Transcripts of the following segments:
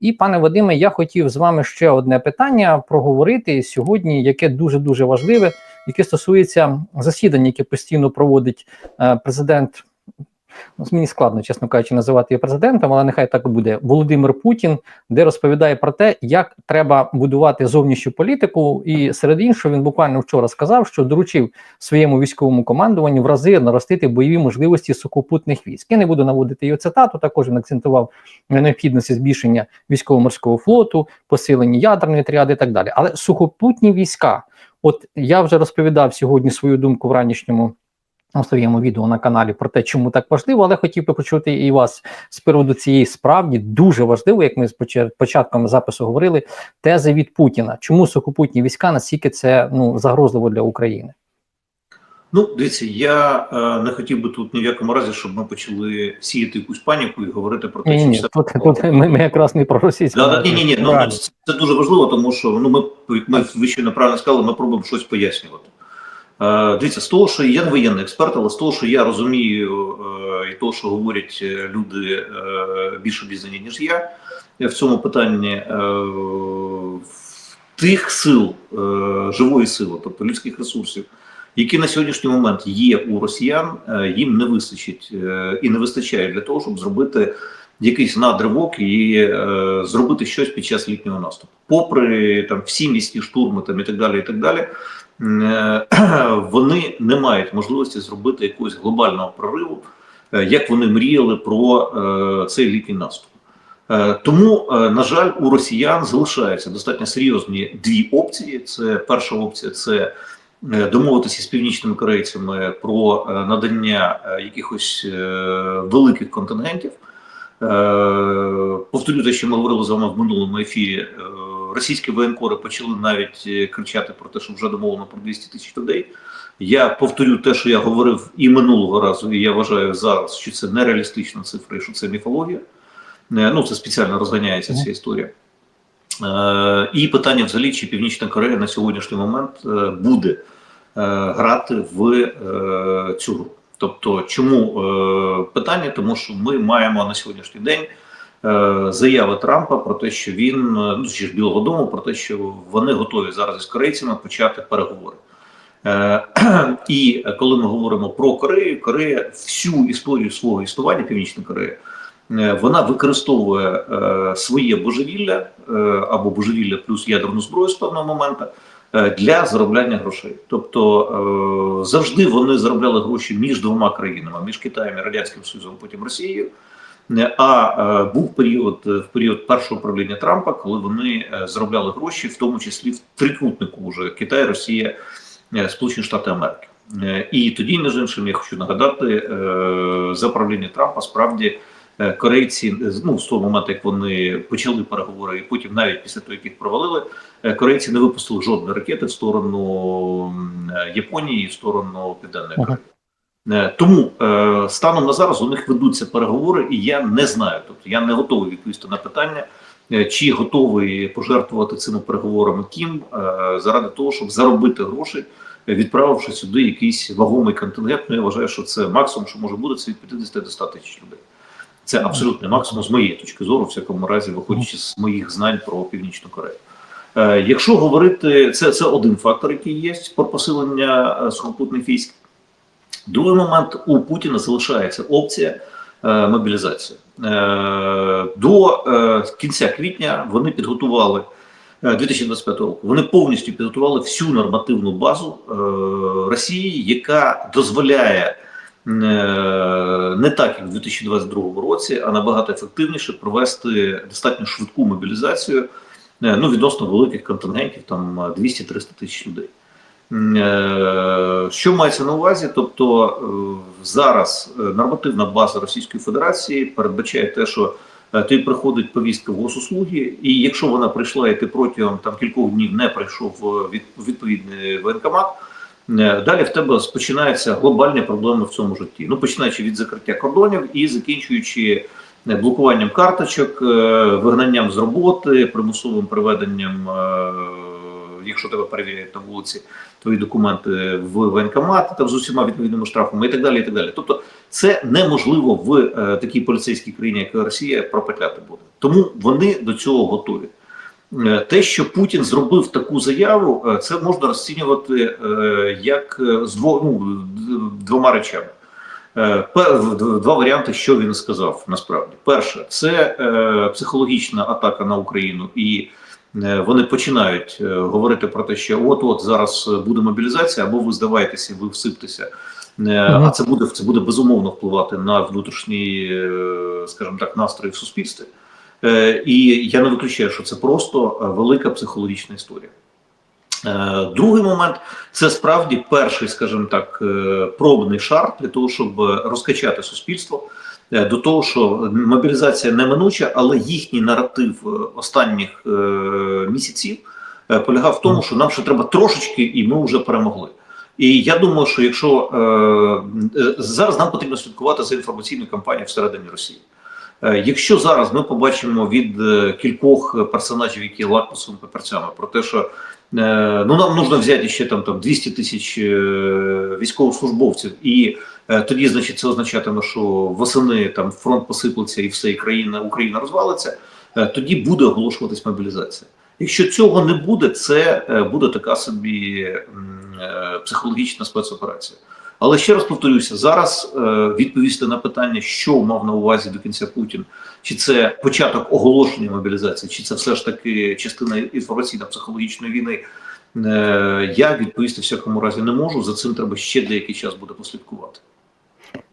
І, пане Вадиме, я хотів з вами ще одне питання проговорити сьогодні, яке дуже дуже важливе, яке стосується засідань, яке постійно проводить е, президент. Ну, Мені складно, чесно кажучи, називати його президентом, але нехай так буде. Володимир Путін, де розповідає про те, як треба будувати зовнішню політику. І серед іншого він буквально вчора сказав, що доручив своєму військовому командуванню в рази наростити бойові можливості сухопутних військ. Я не буду наводити його цитату. Також він акцентував на необхідності збільшення військово-морського флоту, посилення ядерної тріади і так далі. Але сухопутні війська, от я вже розповідав сьогодні свою думку в ранішньому. У своєму відео на каналі про те, чому так важливо, але хотів би почути і вас з приводу цієї справді дуже важливо, як ми з поча- початком запису говорили, тези від Путіна. Чому сухопутні війська настільки це ну загрозливо для України? Ну, дивіться, я е, не хотів би тут ні в якому разі, щоб ми почали сіяти якусь паніку і говорити про те, Ні, що ні, тут, тут ми, ми якраз не про російську. Да, да, ні, ні, ні. Ну, ну, це, це дуже важливо, тому що ну ми, ми ви ще неправильно сказали, ми пробуємо щось пояснювати. Е, дивіться, з того, що я не воєнний експерт, але з того, що я розумію, е, і того, що говорять е, люди більш обізнані, ніж я, в цьому питанні тих сил, живої сили, тобто людських ресурсів, які на сьогоднішній момент є у росіян, їм не вистачить і не вистачає для того, щоб зробити якийсь надривок і зробити щось під час літнього наступу. Попри там всі міські штурми там і так далі, і так далі, вони не мають можливості зробити якогось глобального прориву, е, як вони мріяли про е, цей літній наступ. Е, Тому, е, на жаль, у росіян залишаються достатньо серйозні дві опції. Це перша опція це е, домовитися з північними корейцями про е, надання е, якихось е, великих контингентів. Е, Повторю те, що ми говорили з вами в минулому ефірі. Російські воєнкори почали навіть е, кричати про те, що вже домовлено про 200 тисяч людей. Я повторю те, що я говорив і минулого разу, і я вважаю зараз, що це нереалістична цифра, і що це міфологія. Е, Ну, це спеціально розганяється ця історія. Е, І питання взагалі, чи Північна Корея на сьогоднішній момент буде грати в цю гру. Тобто, чому питання? Тому що ми маємо на сьогоднішній день заяви Трампа про те, що він е, ну чи ж Білого Дому, про те, що вони готові зараз із корейцями почати переговори. Е, і коли ми говоримо про Корею, Корея всю історію свого існування, Північна Корея, е, вона використовує е, своє божевілля е, або божевілля плюс ядерну зброю з певного моменту е, для заробляння грошей. Тобто е, завжди вони заробляли гроші між двома країнами, між Китаєм і Радянським Союзом, потім Росією. Е, А е, був період е, в період першого правління Трампа, коли вони заробляли гроші, в тому числі в трикутнику вже Китай, Росія, Сполучені Штати Америки. І тоді, між іншим, я хочу нагадати, за правління Трампа справді корейці, ну з того моменту, як вони почали переговори, і потім навіть після того, як їх провалили, корейці не випустили жодної ракети в сторону Японії і в сторону Південної Ага. Кореї. Е, Тому е, станом на зараз у них ведуться переговори, і я не знаю. Тобто я не готовий відповісти на питання, е, чи готовий пожертвувати цими переговорами Кім е, заради того, щоб заробити гроші, відправивши сюди якийсь вагомий контингент. Ну я вважаю, що це максимум, що може бути, це від 50 до 100 тисяч людей. Це абсолютний максимум з моєї точки зору, в всякому разі, виходячи з моїх знань про північну Корею. Якщо говорити, це, це один фактор, який є про посилення сухопутних військ. Другий момент у Путіна залишається опція е, мобілізації. Е, до е, кінця квітня вони підготували е, 2025 року. Вони повністю підготували всю нормативну базу Росії, яка дозволяє не так, як в 2022 році, а набагато ефективніше провести достатньо швидку мобілізацію ну, відносно великих контингентів, там е, 200-300 тисяч людей. Е, Що мається на увазі? Тобто е, зараз е, нормативна база Російської Федерації передбачає те, що тобі приходить повістка в госуслуги, і якщо вона прийшла, і ти протягом там кількох днів не прийшов в від- відповідний воєнкомат, далі в тебе починаються глобальні проблеми в цьому житті. Ну починаючи від закриття кордонів і закінчуючи блокуванням карточок, вигнанням з роботи, примусовим приведенням. Якщо тебе перевіряють на вулиці, свої документи в воєнкомат там з усіма відповідними штрафами і так далі. І так далі. Тобто, це неможливо в е, такій поліцейській країні, як Росія, пропетляти буде. Тому вони до цього готові. Е, Те, що Путін зробив таку заяву, е, це можна розцінювати е, як з дво, ну, двома речами. Два варіанти, що він сказав насправді. Перше, це психологічна атака на Україну, і вони починають е, говорити про те, що от-от зараз буде мобілізація, або ви здаваєтеся, ви всиптеся. Е, А це буде це буде безумовно впливати на внутрішній, е, скажімо так, настрої в суспільстві. Е, І я не виключаю, що це просто е, велика психологічна історія. Е, Другий момент це справді перший, скажімо так, е, пробний шар для того, щоб е, розкачати суспільство е, до того, що мобілізація неминуча, але їхній наратив е, останніх е, місяців е, полягав в тому, що нам ще треба трошечки, і ми вже перемогли. І я думаю, що якщо е, е, зараз нам потрібно слідкувати за інформаційною кампанією всередині Росії. Е, Якщо зараз ми побачимо від е, кількох персонажів, які лакмусовими папірцями, про те, що е, ну нам нужно взяти ще там, там 200 тисяч е, військовослужбовців, і е, тоді, значить, це означатиме, що восени там фронт посиплеться і все, і країна Україна розвалиться, е, тоді буде оголошуватись мобілізація. Якщо цього не буде, це е, буде така собі е, психологічна спецоперація. Але ще раз повторюся: зараз е, відповісти на питання, що мав на увазі до кінця Путін, чи це початок оголошення мобілізації, чи це все ж таки частина інформаційно-психологічної війни, е, я відповісти в всякому разі не можу. За цим треба ще деякий час буде послідкувати.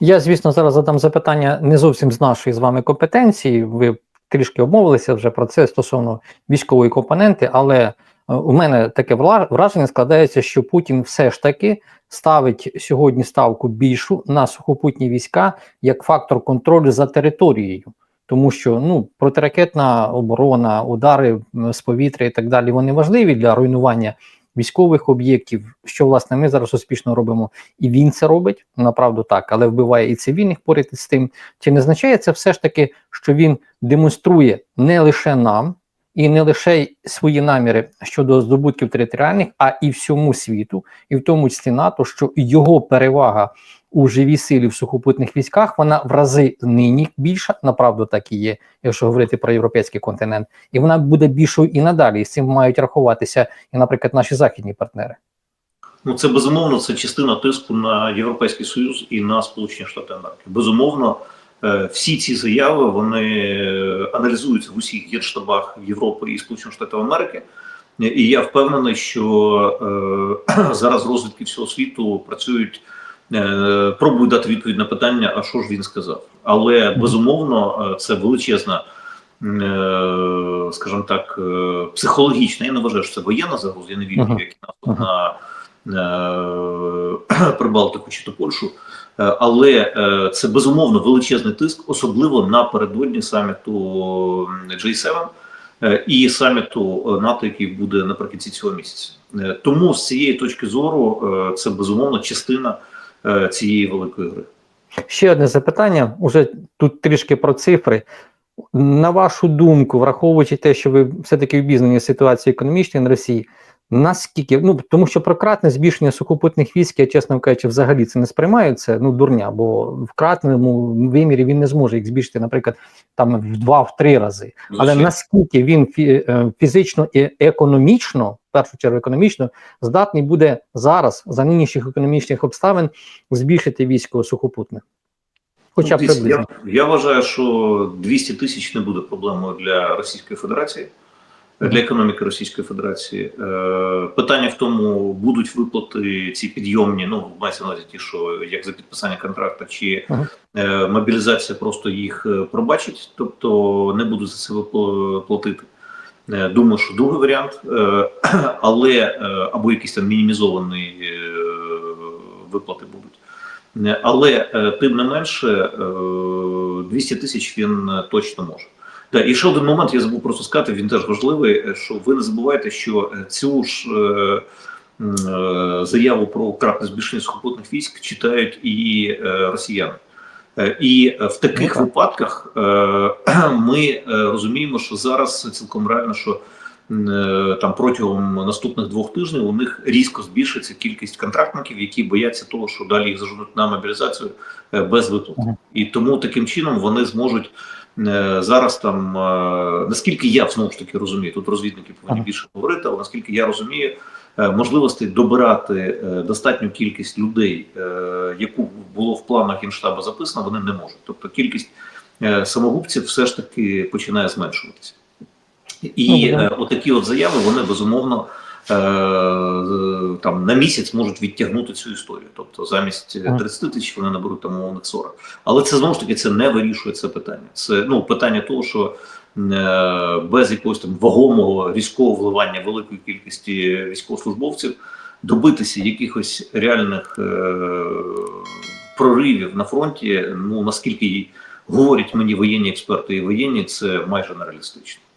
Я, звісно, зараз задам запитання не зовсім з нашої з вами компетенції. Ви трішки обмовилися вже про це стосовно військової компоненти, але у мене таке враження складається, що Путін все ж таки ставить сьогодні ставку більшу на сухопутні війська як фактор контролю за територією. Тому що ну протиракетна оборона, удари з повітря і так далі вони важливі для руйнування військових об'єктів, що власне ми зараз успішно робимо, і він це робить направду так, але вбиває і цивільних поряд із тим. Чи не означає це все ж таки, що він демонструє не лише нам і не лише свої наміри щодо здобутків територіальних, а і всьому світу, і в тому числі НАТО, що його перевага у живій силі в сухопутних військах вона в рази нині більша, направду так і є, якщо говорити про європейський континент, і вона буде більшою і надалі. І з цим мають рахуватися і, наприклад, наші західні партнери. Ну, це безумовно це частина тиску на Європейський Союз і на Сполучені Штати Америки. Безумовно, всі ці заяви вони е, аналізуються в усіх генштабах Європи і Сполучених Штатів Америки. І я впевнений, що е, зараз розвідки всього світу працюють, е, пробують дати відповідь на питання, а що ж він сказав. Але безумовно, е, це величезна, е, скажімо так, е, психологічна. Я не вважаю, що це воєнна загроза. Я не вірю, які наступ на е, Прибалтику чи то Польщу. Е, Але е, це безумовно величезний тиск, особливо напередодні саміту м, G7 е, і саміту НАТО, який буде наприкінці цього місяця. Тому з цієї точки зору це безумовно частина цієї великої гри. Ще одне запитання, уже тут трішки про цифри. На вашу думку, враховуючи те, що ви все-таки обізнані з ситуацією економічної на Росії, наскільки, ну тому що про кратне збільшення сухопутних військ, я чесно кажучи, взагалі це не сприймаю, це ну дурня, бо в кратному вимірі він не зможе їх збільшити, наприклад, там в два-в три рази. Але Звичайно. наскільки він фі- е, фізично і економічно, в першу чергу економічно, здатний буде зараз за нинішніх економічних обставин збільшити військо сухопутне? Хоча б Ну, дивіться, я, я вважаю, що 200 тисяч не буде проблемою для Російської Федерації, для економіки Російської Федерації. Е, питання в тому, будуть виплати ці підйомні, ну мається на увазі ті, що як за підписання контракту, чи Ага. е, мобілізація просто їх е, пробачить, тобто не будуть за це платити. Думаю, що другий варіант, але або якісь там мінімізовані виплати будуть. Але тим не менше, е, 200 тисяч він точно може. Так, і ще один момент, я забув просто сказати, він теж важливий, е, що ви не забувайте, що е, цю ж е, е, заяву про кратне збільшення сухопутних військ читають і е, росіяни. Е, І в таких Ну, так. випадках ми розуміємо, що зараз цілком реально, що там протягом наступних двох тижнів у них різко збільшиться кількість контрактників, які бояться того, що далі їх заженуть на мобілізацію без виплат. Мгм. І тому таким чином вони зможуть зараз там, е, наскільки я знову ж таки розумію, тут розвідники повинні більше говорити, але наскільки я розумію, е, можливостей добирати е, достатню кількість людей, е, яку було в планах генштабу записано, вони не можуть. Тобто кількість е, самогубців все ж таки починає зменшуватися. І Ну, е, отакі от заяви вони безумовно е, там на місяць можуть відтягнути цю історію. Тобто замість е, 30 тисяч вони наберуть там умовних 40. Але це знову ж таки це не вирішує це питання. Це ну питання того, що е, без якогось там вагомого різкого вливання великої кількості військовослужбовців добитися якихось реальних е, проривів на фронті. Ну наскільки говорять мені воєнні експерти і воєнні, це майже нереалістично.